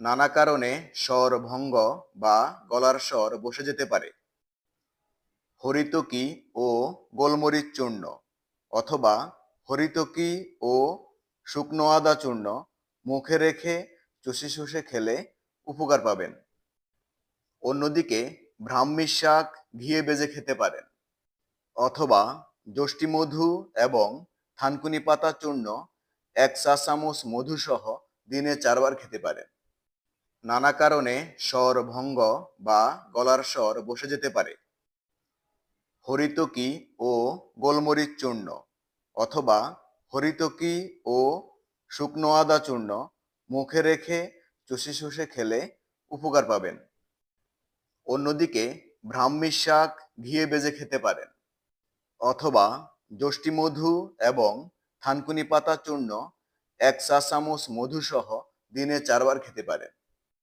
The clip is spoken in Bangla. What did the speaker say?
নানা কারণে স্বর ভঙ্গ বা গলার স্বর বসে যেতে পারে। হরিতকি ও গোলমরিচ চূর্ণ অথবা হরিতকি ও শুকনো আদা চূর্ণ মুখে রেখে চুষে শুষে খেলে উপকার পাবেন। অন্যদিকে ব্রাহ্মী শাক ঘিয়ে বেজে খেতে পারেন অথবা যষ্টি মধু এবং থানকুনি পাতা চূর্ণ এক চা চামচ মধু সহ দিনে চারবার খেতে পারেন। নানা কারণে স্বর ভঙ্গ বা গলার স্বর বসে যেতে পারে। হরিতকি ও গোলমরিচ চূর্ণ অথবা হরিতকি ও শুকনো আদা চূর্ণ মুখে রেখে চুষে শুষে খেলে উপকার পাবেন। অন্যদিকে ব্রাহ্মী শাক ঘিয়ে বেজে খেতে পারেন অথবা যষ্টি মধু এবং থানকুনি পাতা চূর্ণ এক চা চামচ মধু সহ দিনে চারবার খেতে পারেন।